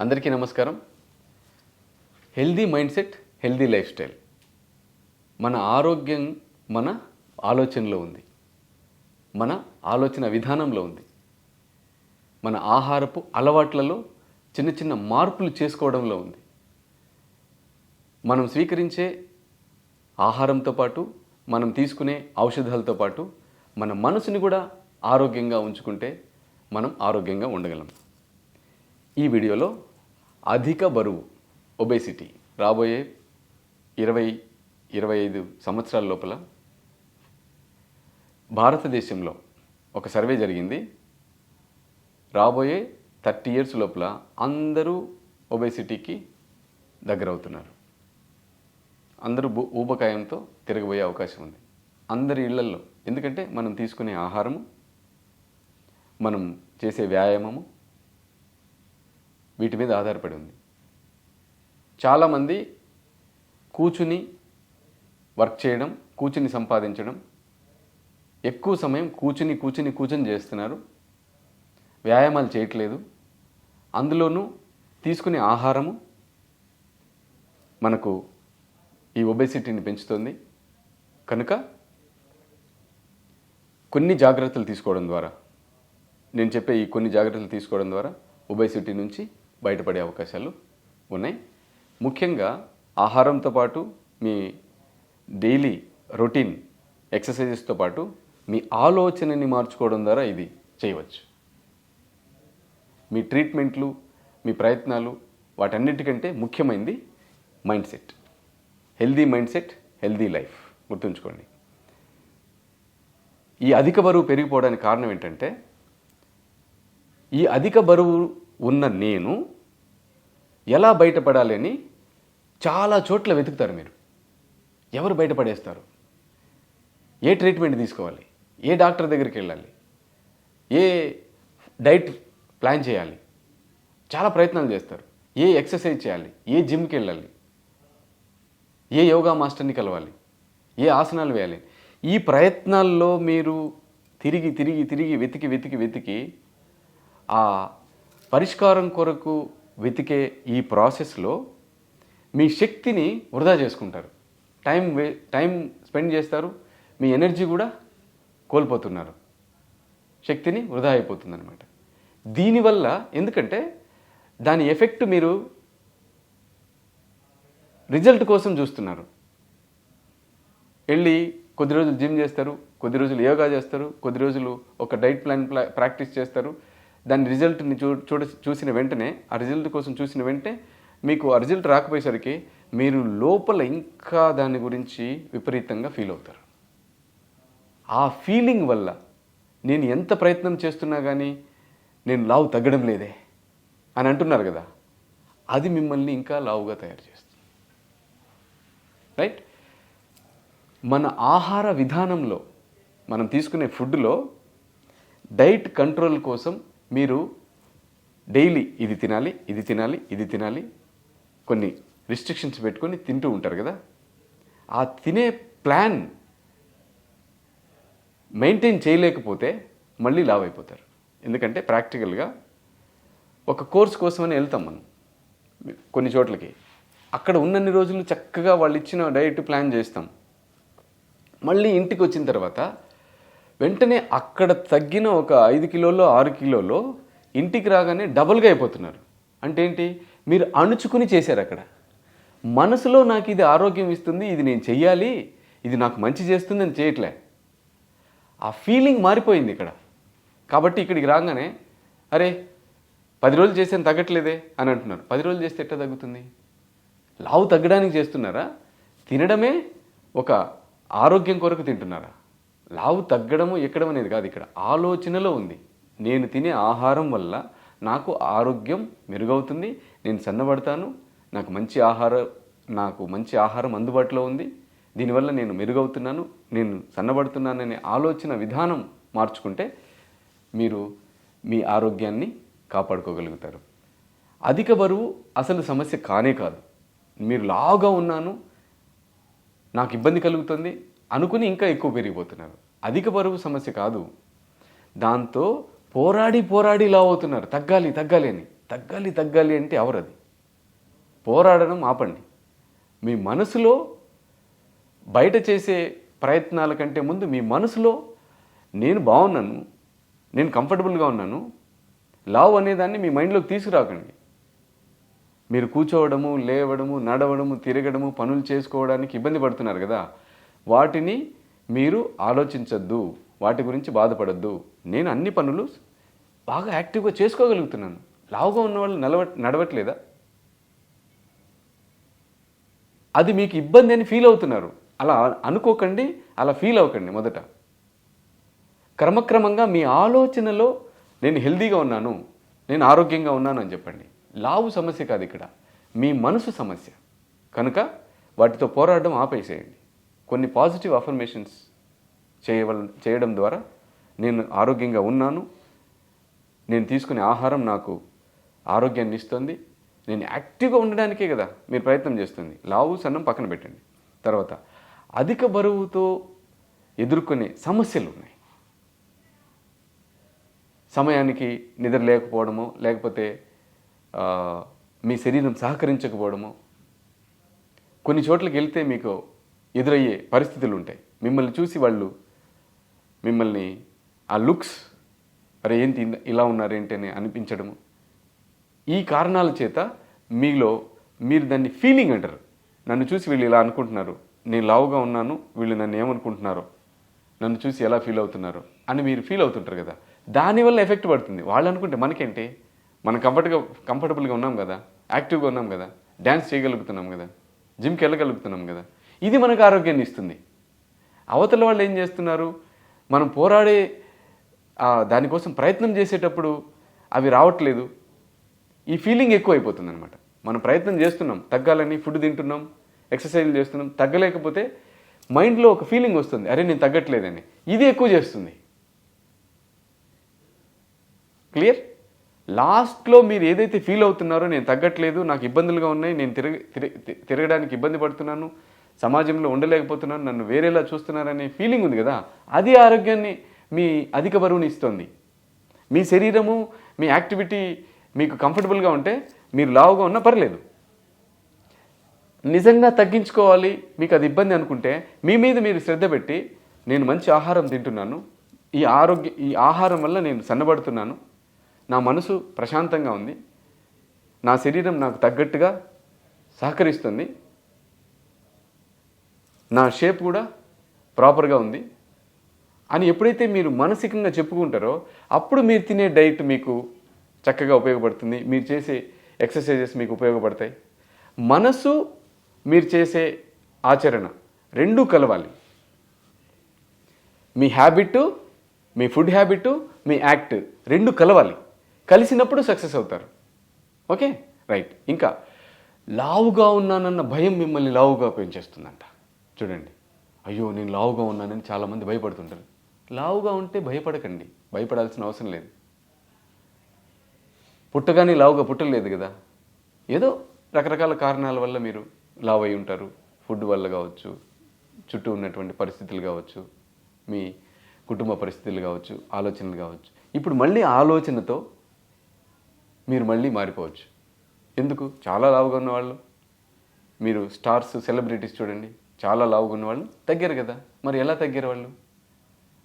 అందరికీ నమస్కారం. Healthy mindset healthy lifestyle. మన ఆరోగ్యం మన ఆలోచనలో ఉంది. మన ఆలోచన విధానంలో ఉంది. మన ఆహారపు అలవాట్లలో చిన్న చిన్న మార్పులు చేసుకోవడంలో ఉంది. మనం స్వీకరించే ఆహారంతో పాటు మనం తీసుకునే ఔషధాలతో పాటు మన మనసుని కూడా ఆరోగ్యంగా ఉంచుకుంటే మనం ఆరోగ్యంగా ఉండగలం. ఈ వీడియోలో అధిక బరువు ఒబేసిటీ రాబోయే ఇరవై ఇరవై ఐదు సంవత్సరాల లోపల భారతదేశంలో ఒక సర్వే జరిగింది. రాబోయే థర్టీ ఇయర్స్ లోపల అందరూ ఒబేసిటీకి దగ్గరవుతున్నారు. అందరూ బూ- ఊబకాయంతో తిరగబోయే అవకాశం ఉంది. అందరి ఇళ్ళల్లో ఎందుకంటే మనం తీసుకునే ఆహారము మనం చేసే వ్యాయామము వీటి మీద ఆధారపడి ఉంది. చాలామంది కూచుని వర్క్ చేయడం కూర్చుని సంపాదించడం ఎక్కువ సమయం కూర్చుని కూర్చుని కూచుని చేస్తున్నారు. వ్యాయామాలు చేయట్లేదు. అందులోనూ తీసుకునే ఆహారము మనకు ఈ ఒబేసిటీని పెంచుతుంది. కనుక కొన్ని జాగ్రత్తలు తీసుకోవడం ద్వారా నేను చెప్పే ఈ కొన్ని జాగ్రత్తలు తీసుకోవడం ద్వారా ఒబేసిటీ నుంచి బయటపడే అవకాశాలు ఉన్నాయి. ముఖ్యంగా ఆహారంతో పాటు మీ డైలీ రొటీన్ ఎక్సర్సైజెస్తో పాటు మీ ఆలోచనని మార్చుకోవడం ద్వారా ఇది చేయవచ్చు. మీ ట్రీట్మెంట్లు మీ ప్రయత్నాలు వాటన్నిటికంటే ముఖ్యమైనది mindset healthy mindset healthy life గుర్తుంచుకోండి. ఈ అధిక బరువు పెరిగిపోవడానికి కారణం ఏంటంటే ఈ అధిక బరువు ఉన్న నేను ఎలా బయటపడాలి అని చాలా చోట్ల వెతుకుతారు మీరు. ఎవరు బయటపడేస్తారు? ఏ ట్రీట్మెంట్ తీసుకోవాలి? ఏ డాక్టర్ దగ్గరికి వెళ్ళాలి? ఏ డైట్ ప్లాన్ చేయాలి? చాలా ప్రయత్నాలు చేస్తారు. ఏ ఎక్సర్సైజ్ చేయాలి? ఏ జిమ్కి వెళ్ళాలి? ఏ యోగా మాస్టర్ని కలవాలి? ఏ ఆసనాలు వేయాలి? ఈ ప్రయత్నాల్లో మీరు తిరిగి తిరిగి తిరిగి వెతికి వెతికి వెతికి ఆ పరిష్కారం కొరకు వెతికే ఈ ప్రాసెస్లో మీ శక్తిని వృధా చేసుకుంటారు. టైం వే టైం స్పెండ్ చేస్తారు. మీ ఎనర్జీ కూడా కోల్పోతున్నారు. శక్తిని వృధా అయిపోతుందన్నమాట. దీనివల్ల ఎందుకంటే దాని ఎఫెక్ట్ మీరు రిజల్ట్ కోసం చూస్తున్నారు. వెళ్ళి కొద్ది రోజులు జిమ్ చేస్తారు కొద్ది రోజులు యోగా చేస్తారు కొద్ది రోజులు ఒక డైట్ ప్లాన్ ప్రాక్టీస్ చేస్తారు. దాని రిజల్ట్ని చూ చూడ చూసిన వెంటనే ఆ రిజల్ట్ కోసం చూసిన వెంటనే మీకు ఆ రిజల్ట్ రాకపోయేసరికి మీరు లోపల ఇంకా దాని గురించి విపరీతంగా ఫీల్ అవుతారు. ఆ ఫీలింగ్ వల్ల నేను ఎంత ప్రయత్నం చేస్తున్నా కానీ నేను లావు తగ్గడం లేదే అని అంటున్నారు కదా అది మిమ్మల్ని ఇంకా లావుగా తయారు చేస్తుంది. రైట్? మన ఆహార విధానంలో మనం తీసుకునే ఫుడ్లో డైట్ కంట్రోల్ కోసం మీరు డైలీ ఇది తినాలి ఇది తినాలి ఇది తినాలి కొన్ని రిస్ట్రిక్షన్స్ పెట్టుకొని తింటూ ఉంటారు కదా. ఆ తినే ప్లాన్ మెయింటైన్ చేయలేకపోతే మళ్ళీ లావ్ అయిపోతారు. ఎందుకంటే ప్రాక్టికల్గా ఒక కోర్స్ కోసమని వెళ్తాం మనం కొన్ని చోట్లకి. అక్కడ ఉన్నన్ని రోజులు చక్కగా వాళ్ళు ఇచ్చిన డైట్ ప్లాన్ చేస్తాం. మళ్ళీ ఇంటికి వచ్చిన తర్వాత వెంటనే అక్కడ తగ్గిన ఒక ఐదు కిలోలో ఆరు కిలోలో ఇంటికి రాగానే డబుల్గా అయిపోతున్నారు. అంటే ఏంటి? మీరు అణుచుకుని చేశారు అక్కడ. మనసులో నాకు ఇది ఆరోగ్యం ఇస్తుంది ఇది నేను చెయ్యాలి ఇది నాకు మంచి చేస్తుంది అని చేయట్లే. ఆ ఫీలింగ్ మారిపోయింది ఇక్కడ. కాబట్టి ఇక్కడికి రాగానే అరే పది రోజులు చేసాను తగ్గట్లేదే అని అంటున్నారు. పది రోజులు చేస్తే ఎట్లా తగ్గుతుంది? లావు తగ్గడానికి చేస్తున్నారా? తినడమే ఒక ఆరోగ్యం కొరకు తింటున్నారా? లావు తగ్గడము ఎక్కడం అనేది కాదు ఇక్కడ. ఆలోచనలో ఉంది. నేను తినే ఆహారం వల్ల నాకు ఆరోగ్యం మెరుగవుతుంది. నేను సన్నబడతాను. నాకు మంచి ఆహారం నాకు మంచి ఆహారం అందుబాటులో ఉంది. దీనివల్ల నేను మెరుగవుతున్నాను. నేను సన్నబడుతున్నాననే ఆలోచన విధానం మార్చుకుంటే మీరు మీ ఆరోగ్యాన్ని కాపాడుకోగలుగుతారు. అధిక బరువు అసలు సమస్య కానే కాదు. మీరు లావుగా ఉన్నాను. నాకు ఇబ్బంది కలుగుతుంది అనుకుని ఇంకా ఎక్కువ పెరిగిపోతున్నారు. అధిక బరువు సమస్య కాదు. దాంతో పోరాడి పోరాడి లావు అవుతున్నారు. తగ్గాలి తగ్గాలి అని. తగ్గాలి తగ్గాలి అంటే ఎవరది? పోరాడడం ఆపండి. మీ మనసులో బయట చేసే ప్రయత్నాల కంటే ముందు మీ మనసులో నేను బాగున్నాను నేను కంఫర్టబుల్గా ఉన్నాను. లావ్ అనేదాన్ని మీ మైండ్లోకి తీసుకురాకండి. మీరు కూర్చోవడము లేవడము నడవడము తిరగడము పనులు చేసుకోవడానికి ఇబ్బంది పడుతున్నారు కదా. వాటిని మీరు ఆలోచించద్దు. వాటి గురించి బాధపడద్దు. నేను అన్ని పనులు బాగా యాక్టివ్గా చేసుకోగలుగుతున్నాను. లావుగా ఉన్న వాళ్ళు నలవ నడవట్లేదా? అది మీకు ఇబ్బంది అని ఫీల్ అవుతున్నారు. అలా అనుకోకండి అలా ఫీల్ అవ్వకండి మొదట. క్రమక్రమంగా మీ ఆలోచనలో నేను హెల్దీగా ఉన్నాను నేను ఆరోగ్యంగా ఉన్నాను అని చెప్పండి. లావు సమస్య కాదు ఇక్కడ. మీ మనసు సమస్య. కనుక వాటితో పోరాడడం ఆపేసేయండి. కొన్ని పాజిటివ్ అఫర్మేషన్స్ చేయవల చేయడం ద్వారా నేను ఆరోగ్యంగా ఉన్నాను. నేను తీసుకునే ఆహారం నాకు ఆరోగ్యాన్ని ఇస్తుంది. నేను యాక్టివ్గా ఉండడానికే కదా మీరు ప్రయత్నం చేస్తుంది. లావు సన్నం పక్కన పెట్టండి. తర్వాత అధిక బరువుతో ఎదుర్కొనే సమస్యలు ఉన్నాయి. సమయానికి నిద్ర లేకపోవడమో లేకపోతే మీ శరీరం సహకరించకపోవడము. కొన్ని చోట్లకి వెళ్తే మీకు ఎదురయ్యే పరిస్థితులు ఉంటాయి. మిమ్మల్ని చూసి వాళ్ళు మిమ్మల్ని ఆ లుక్స్ అరే ఏంటి ఇలా ఉన్నారేంటి అని అనిపించడము. ఈ కారణాల చేత మీలో మీరు దాన్ని ఫీలింగ్ అంటారు. నన్ను చూసి వీళ్ళు ఇలా అనుకుంటున్నారు. నేను లావుగా ఉన్నాను వీళ్ళు నన్ను ఏమనుకుంటున్నారో నన్ను చూసి ఎలా ఫీల్ అవుతున్నారు అని మీరు ఫీల్ అవుతుంటారు కదా. దానివల్ల ఎఫెక్ట్ పడుతుంది. వాళ్ళు అనుకుంటే మనకేంటి? మనం కంఫర్ట్గా కంఫర్టబుల్గా ఉన్నాం కదా? యాక్టివ్గా ఉన్నాం కదా? డ్యాన్స్ చేయగలుగుతున్నాం కదా? జిమ్కి వెళ్ళగలుగుతున్నాం కదా? ఇది మనకు ఆరోగ్యాన్ని ఇస్తుంది. అవతల వాళ్ళు ఏం చేస్తున్నారు? మనం పోరాడే దానికోసం ప్రయత్నం చేసేటప్పుడు అవి రావట్లేదు. ఈ ఫీలింగ్ ఎక్కువ అయిపోతుంది అనమాట మనం ప్రయత్నం చేస్తున్నాం. తగ్గాలని ఫుడ్ తింటున్నాం ఎక్సర్సైజ్ చేస్తున్నాం. తగ్గలేకపోతే మైండ్లో ఒక ఫీలింగ్ వస్తుంది. అరే నేను తగ్గట్లేదని. ఇది ఎక్కువ చేస్తుంది. క్లియర్ లాస్ట్లో మీరు ఏదైతే ఫీల్ అవుతున్నారో నేను తగ్గట్లేదు నాకు ఇబ్బందులుగా ఉన్నాయి నేను తిరగ తిరగడానికి ఇబ్బంది పడుతున్నాను సమాజంలో ఉండలేకపోతున్నాను నన్ను వేరేలా చూస్తున్నారనే ఫీలింగ్ ఉంది కదా అది ఆరోగ్యాన్ని మీ అధిక బరువుని ఇస్తుంది. మీ శరీరము మీ యాక్టివిటీ మీకు కంఫర్టబుల్గా ఉంటే మీరు లావుగా ఉన్నా పర్లేదు. నిజంగా తగ్గించుకోవాలి మీకు అది ఇబ్బంది అనుకుంటే మీ మీద మీరు శ్రద్ధ పెట్టి నేను మంచి ఆహారం తింటున్నాను ఈ ఆరోగ్య ఈ ఆహారం వల్ల నేను సన్నబడుతున్నాను నా మనసు ప్రశాంతంగా ఉంది. నా శరీరం నాకు తగ్గట్టుగా సహకరిస్తుంది. నా షేప్ కూడా ప్రాపర్గా ఉంది. అని ఎప్పుడైతే మీరు మానసికంగా చెప్పుకుంటారో అప్పుడు మీరు తినే డైట్ మీకు చక్కగా ఉపయోగపడుతుంది. మీరు చేసే ఎక్సర్సైజెస్ మీకు ఉపయోగపడతాయి. మనసు మీరు చేసే ఆచరణ రెండూ కలవాలి. మీ హ్యాబిట్ మీ ఫుడ్ హ్యాబిట్ మీ యాక్ట్ రెండు కలవాలి. కలిసినప్పుడు సక్సెస్ అవుతారు. ఓకే? రైట్. ఇంకా లావుగా ఉన్నానన్న భయం మిమ్మల్ని లావుగా పెంచేస్తుందంట. చూడండి. అయ్యో నేను లావుగా ఉన్నానని చాలామంది భయపడుతుంటారు. లావుగా ఉంటే భయపడకండి. భయపడాల్సిన అవసరం లేదు. పుట్టగానే లావుగా పుట్టలేదు కదా? ఏదో రకరకాల కారణాల వల్ల మీరు లావు అయి ఉంటారు. ఫుడ్ వల్ల కావచ్చు చుట్టూ ఉన్నటువంటి పరిస్థితులు కావచ్చు మీ కుటుంబ పరిస్థితులు కావచ్చు ఆలోచనలు కావచ్చు. ఇప్పుడు మళ్ళీ ఆలోచనతో మీరు మళ్ళీ మారిపోవచ్చు. ఎందుకు? చాలా లావుగా ఉన్నవాళ్ళు మీరు స్టార్స్ సెలబ్రిటీస్ చూడండి. చాలా లావుగా ఉన్నవాళ్ళు తగ్గారు కదా. మరి ఎలా తగ్గారు వాళ్ళు?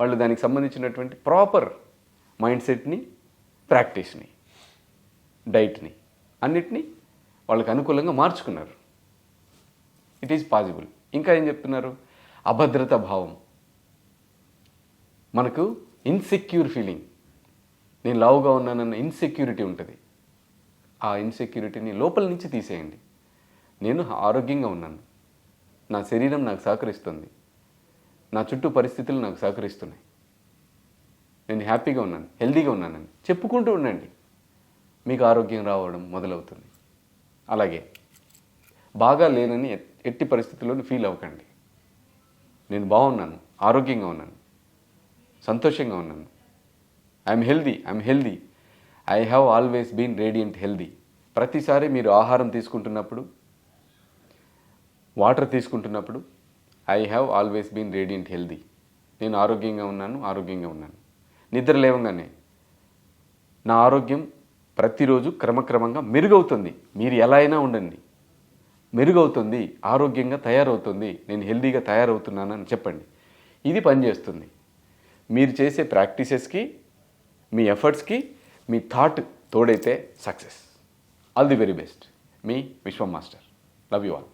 వాళ్ళు దానికి సంబంధించినటువంటి ప్రాపర్ మైండ్ సెట్ని ప్రాక్టీస్ని డైట్ని అన్నిటినీ వాళ్ళకి అనుకూలంగా మార్చుకున్నారు. ఇట్ ఈజ్ పాసిబుల్ ఇంకా ఏం చెప్తున్నారు? అభద్రత భావం. మనకు ఇన్సెక్యూర్ ఫీలింగ్ నేను లావుగా ఉన్నానన్న ఇన్సెక్యూరిటీ ఉంటుంది. ఆ ఇన్సెక్యూరిటీని లోపల నుంచి తీసేయండి. నేను ఆరోగ్యంగా ఉన్నాను. నా శరీరం నాకు సహకరిస్తుంది. నా చుట్టూ పరిస్థితులు నాకు సహకరిస్తున్నాయి. నేను హ్యాపీగా ఉన్నాను హెల్దీగా ఉన్నానని చెప్పుకుంటూ ఉండండి. మీకు ఆరోగ్యం రావడం మొదలవుతుంది. అలాగే బాగా లేనని ఎట్టి పరిస్థితుల్లోనూ ఫీల్ అవ్వకండి. నేను బాగున్నాను ఆరోగ్యంగా ఉన్నాను సంతోషంగా ఉన్నాను. I'm healthy I'm healthy I have always been radiant healthy ప్రతిసారి మీరు ఆహారం తీసుకుంటున్నప్పుడు వాటర్ తీసుకుంటున్నప్పుడు I have always been radiant healthy నేను ఆరోగ్యంగా ఉన్నాను ఆరోగ్యంగా ఉన్నాను. నిద్ర లేవగానే నా ఆరోగ్యం ప్రతిరోజు క్రమక్రమంగా మెరుగవుతుంది. మీరు ఎలా అయినా ఉండండి. మెరుగవుతుంది ఆరోగ్యంగా తయారవుతుంది. నేను హెల్దీగా తయారవుతున్నానని చెప్పండి. ఇది పనిచేస్తుంది. మీరు చేసే ప్రాక్టీసెస్కి మీ ఎఫర్ట్స్కి మీ థాట్ తోడైతే success. All the very best. Me Vishwam master. Love you all.